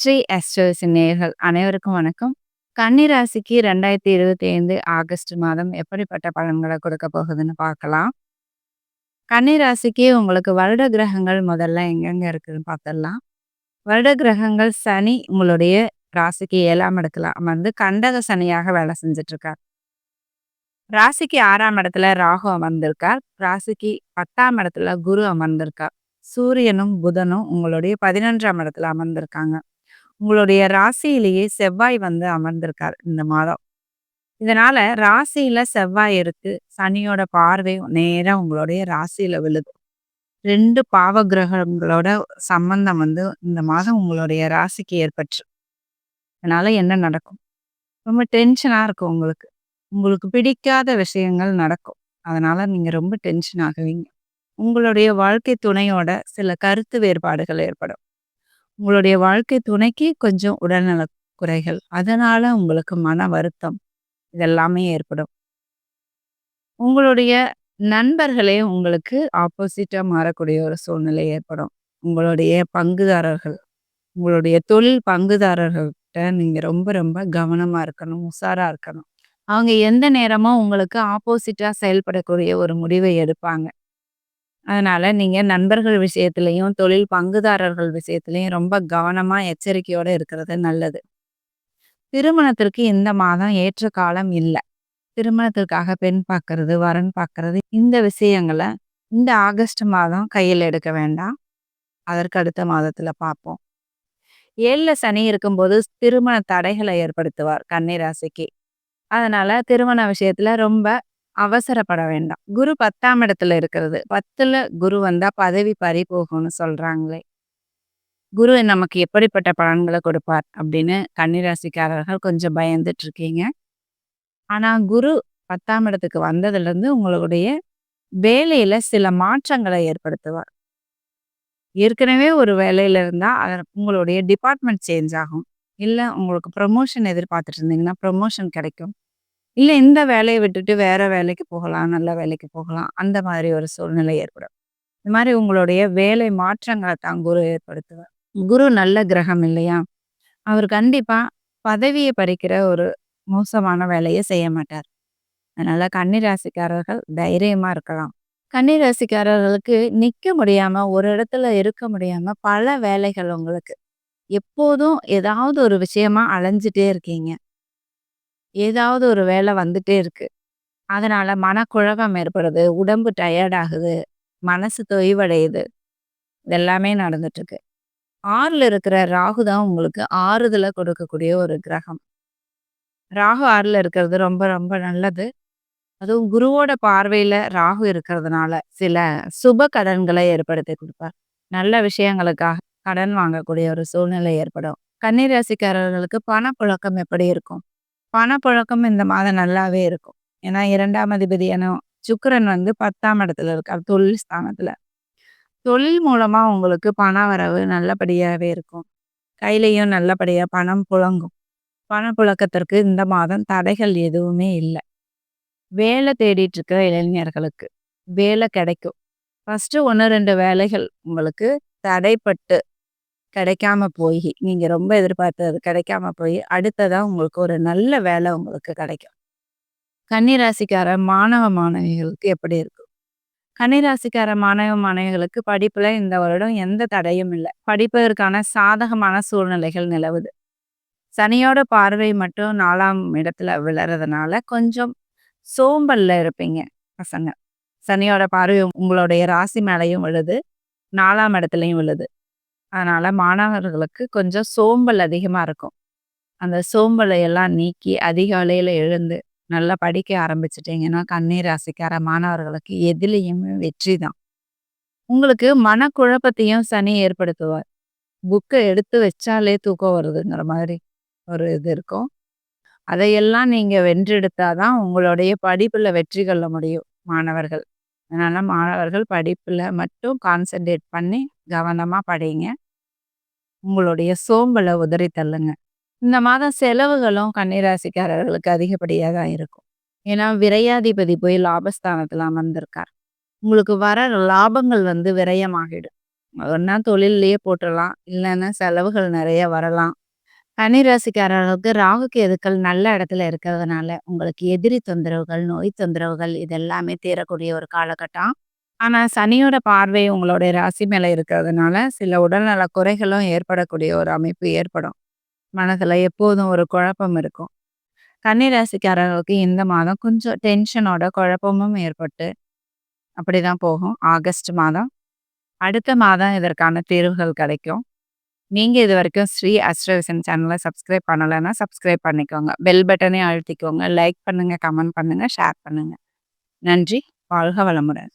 ஸ்ரீ அஸ்ட்ரோஸ் நேர்கள் அனைவருக்கும் வணக்கம். கன்னி ராசிக்கு 2025 ஆகஸ்ட் மாதம் எப்படிப்பட்ட பலன்களை கொடுக்க போகுதுன்னு பார்க்கலாம். கன்னிராசிக்கு உங்களுக்கு வருட கிரகங்கள் முதல்ல எங்கெங்க இருக்குதுன்னு பார்த்துடலாம். வருட கிரகங்கள் சனி உங்களுடைய ராசிக்கு ஏழாம் இடத்துல அமர்ந்து கண்டக சனியாக வேலை செஞ்சுட்டு இருக்கார். ராசிக்கு ஆறாம் இடத்துல ராகு அமர்ந்திருக்கார். ராசிக்கு 10ஆம் இடத்துல குரு அமர்ந்திருக்கார். சூரியனும், புதனும் உங்களுடைய 11ஆம் இடத்துல அமர்ந்திருக்காங்க. உங்களுடைய ராசியிலேயே செவ்வாய் வந்து அமர்ந்திருக்கார் இந்த மாதம். இதனால ராசியில செவ்வாய் இருக்கு. சனியோட பார்வை நேரம் உங்களுடைய ராசியில விழுது. ரெண்டு பாவ கிரகங்களோட சம்பந்தம் வந்து இந்த மாதம் உங்களுடைய ராசிக்கு ஏற்பட்டு அதனால என்ன நடக்கும்? ரொம்ப டென்ஷனா இருக்கும் உங்களுக்கு. உங்களுக்கு பிடிக்காத விஷயங்கள் நடக்கும். அதனால நீங்க ரொம்ப டென்ஷன் ஆகுவீங்க. உங்களுடைய வாழ்க்கை துணையோட சில கருத்து வேறுபாடுகள் ஏற்படும். உங்களுடைய வாழ்க்கை துணைக்கு கொஞ்சம் உடல்நல குறைகள். அதனால உங்களுக்கு மன வருத்தம். இதெல்லாமே ஏற்படும். உங்களுடைய நண்பர்களே உங்களுக்கு ஆப்போசிட்டா மாறக்கூடிய ஒரு சூழ்நிலை ஏற்படும். உங்களுடைய பங்குதாரர்கள், உங்களுடைய தொழில் பங்குதாரர்கள்ட்ட நீங்க ரொம்ப ரொம்ப கவனமா இருக்கணும். உஷாராக இருக்கணும். அவங்க எந்த நேரமும் உங்களுக்கு ஆப்போசிட்டா செயல்படக்கூடிய ஒரு முடிவை எடுப்பாங்க. அதனால நீங்க நண்பர்கள் விஷயத்திலயும், தொழில் பங்குதாரர்கள் விஷயத்திலயும் ரொம்ப கவனமா, எச்சரிக்கையோட இருக்கிறது நல்லது. திருமணத்திற்கு இந்த மாதம் ஏற்ற காலம் இல்ல. திருமணத்திற்காக பெண் பார்க்கறது, வரன் பார்க்கறது இந்த விஷயங்கள இந்த ஆகஸ்ட் மாதம் கையில எடுக்க வேண்டாம். அதற்கு அடுத்த மாதத்துல பார்ப்போம். 7ல சனி இருக்கும்போது திருமண தடைகளை ஏற்படுத்துவார் கன்னி ராசிக்கு. அதனால திருமண விஷயத்துல ரொம்ப அவசரப்பட வேண்டாம். குரு 10ஆம் இடத்துல இருக்கிறது. 10ல குரு வந்தா பதவி பறி போகும்னு சொல்றாங்களே. குரு நமக்கு எப்படிப்பட்ட பலன்களை கொடுப்பார் அப்படின்னு கன்னிராசிக்காரர்கள் கொஞ்சம் பயந்துட்டு இருக்கீங்க. ஆனா குரு 10ஆம் இடத்துக்கு வந்ததிலிருந்து உங்களுடைய வேலையில சில மாற்றங்களை ஏற்படுத்துவார். ஏற்கனவே ஒரு வேலையில இருந்தா அதை உங்களுடைய டிபார்ட்மெண்ட் சேஞ்ச் ஆகும். இல்லை உங்களுக்கு ப்ரமோஷன் எதிர்பார்த்துட்டு இருந்தீங்கன்னா, ப்ரமோஷன் கிடைக்கும். இல்லை இந்த வேலையை விட்டுட்டு வேற வேலைக்கு போகலாம். நல்ல வேலைக்கு போகலாம். அந்த மாதிரி ஒரு சூழ்நிலை ஏற்படும். இந்த மாதிரி உங்களுடைய வேலை மாற்றங்களை தான் குரு ஏற்படுத்துவார். குரு நல்ல கிரகம் இல்லையா? அவர் கண்டிப்பா பதவியை பறிக்கிற ஒரு மோசமான வேலையை செய்ய மாட்டார். அதனால கன்னிராசிக்காரர்கள் தைரியமா இருக்கலாம். கன்னிராசிக்காரர்களுக்கு ராசிக்காரர்களுக்கு நிக்க முடியாம, ஒரு இடத்துல இருக்க முடியாம பல வேலைகள் உங்களுக்கு. எப்போதும் ஏதாவது ஒரு விஷயமா அலைஞ்சிட்டே இருக்கீங்க. ஏதாவது ஒரு வேலை வந்துட்டே இருக்கு. அதனால மனக்குழப்பம் ஏற்படுது. உடம்பு டயர்ட் ஆகுது. மனசு தொய்வடையுது. இதெல்லாமே நடந்துட்டு இருக்கு. 6ல இருக்கிற ராகு தான் உங்களுக்கு ஆறுதல கொடுக்கக்கூடிய ஒரு கிரகம். ராகு ஆறில் இருக்கிறது ரொம்ப ரொம்ப நல்லது. அதுவும் குருவோட பார்வையில ராகு இருக்கிறதுனால சில சுப கடன்களை ஏற்படுத்தி கொடுப்பார். நல்ல விஷயங்களுக்காக கடன் வாங்கக்கூடிய ஒரு சூழ்நிலை ஏற்படும். கன்னிராசிக்காரர்களுக்கு பணப்புழக்கம் எப்படி இருக்கும்? பணப்புழக்கம் இந்த மாதம் நல்லாவே இருக்கும். ஏன்னா இரண்டாம் அதிபதியான சுக்கரன் வந்து 10ஆம் இடத்துல இருக்கார். தொழில் ஸ்தானத்துல. தொழில் மூலமா உங்களுக்கு பண வரவு நல்லபடியாகவே இருக்கும். கையிலையும் நல்லபடியாக பணம் புழங்கும். பணப்புழக்கத்திற்கு இந்த மாதம் தடைகள் எதுவுமே இல்லை வேலை தேடிட்டு இருக்கிற இளைஞர்களுக்கு வேலை கிடைக்கும். ஃபர்ஸ்ட்டு 1, 2 வேலைகள் உங்களுக்கு தடைப்பட்டு கிடைக்காம போய் நீங்க ரொம்ப எதிர்பார்த்தது கிடைக்காம போய் அடுத்ததா உங்களுக்கு ஒரு நல்ல வேலை உங்களுக்கு கிடைக்கும். கன்னி ராசிக்கார மாணவ, மாணவிகளுக்கு எப்படி இருக்கும்? கன்னி ராசிக்கார மாணவ, மாணவிகளுக்கு படிப்புல இந்த வருடம் எந்த தடையும் இல்லை படிப்பதற்கான சாதகமான சூழ்நிலைகள் நிலவுது. சனியோட பார்வை மட்டும் நாலாம் இடத்துல விழறதுனால கொஞ்சம் சோம்பல்ல இருப்பீங்க பசங்க. சனியோட பார்வை உங்களுடைய ராசி மேலையும் விழுது. நாலாம் இடத்துலையும் விழுது. அதனால் மாணவர்களுக்கு கொஞ்சம் சோம்பல் அதிகமாக இருக்கும். அந்த சோம்பலை எல்லாம் நீக்கி அதிகாலையில் எழுந்து நல்லா படிக்க ஆரம்பிச்சிட்டிங்கன்னா கண்ணீர் ராசிக்கார மாணவர்களுக்கு எதிலையுமே வெற்றி தான். உங்களுக்கு மனக்குழப்பத்தையும் சனி ஏற்படுத்துவார். புக்கை எடுத்து வச்சாலே தூக்கம் வருதுங்கிற மாதிரி ஒரு இது இருக்கும். அதையெல்லாம் நீங்கள் வென்றெடுத்தாதான் உங்களுடைய படிப்பில் வெற்றி கொள்ள முடியும் மாணவர்கள். அதனால் மாணவர்கள் படிப்பில் மட்டும் கான்சன்ட்ரேட் பண்ணி கவனமாக படிங்க. உங்களுடைய சோம்பலை உதறி தள்ளுங்க. இந்த மாதம் செலவுகளும் கன்னிராசிக்காரர்களுக்கு அதிகப்படியாக தான் இருக்கும். ஏன்னா விரையாதிபதி போய் லாபஸ்தானத்தில் அமர்ந்திருக்கார். உங்களுக்கு வர லாபங்கள் வந்து விரயமாகிடும். ஒன்றா தொழில்லயே போட்டுடலாம் இல்லைன்னா செலவுகள் நிறைய வரலாம். கன்னிராசிக்காரர்களுக்கு ராகு, கேதுக்கள் நல்ல இடத்துல இருக்கிறதுனால, உங்களுக்கு எதிரி தொந்தரவுகள், நோய் தொந்தரவுகள் இது எல்லாமே தீரக்கூடிய ஒரு காலகட்டம். ஆனா, சனியோட பார்வை உங்களுடைய ராசி மேல இருக்கிறதுனால, சில உடல்நல குறைகளும் ஏற்படக்கூடிய ஒரு அமைப்பு ஏற்படும். மனதுல எப்போதும் ஒரு குழப்பம் இருக்கும். கன்னிராசிக்காரர்களுக்கு இந்த மாதம் கொஞ்சம் டென்ஷனோட குழப்பமும் ஏற்பட்டு அப்படிதான் போகும். ஆகஸ்ட் மாதம். அடுத்த மாதம் இதற்கான தீர்வுகள் கிடைக்கும். நீங்க இதுவரைக்கும் ஸ்ரீ அஸ்ட்ரவிசன் சேனலை சப்ஸ்கிரைப் பண்ணலைன்னா சப்ஸ்கிரைப் பண்ணிக்கோங்க. பெல் பட்டனே அழுத்திக்கோங்க. லைக் பண்ணுங்க, கமெண்ட் பண்ணுங்க, ஷேர் பண்ணுங்க. நன்றி. வாழ்க வளமுடன்.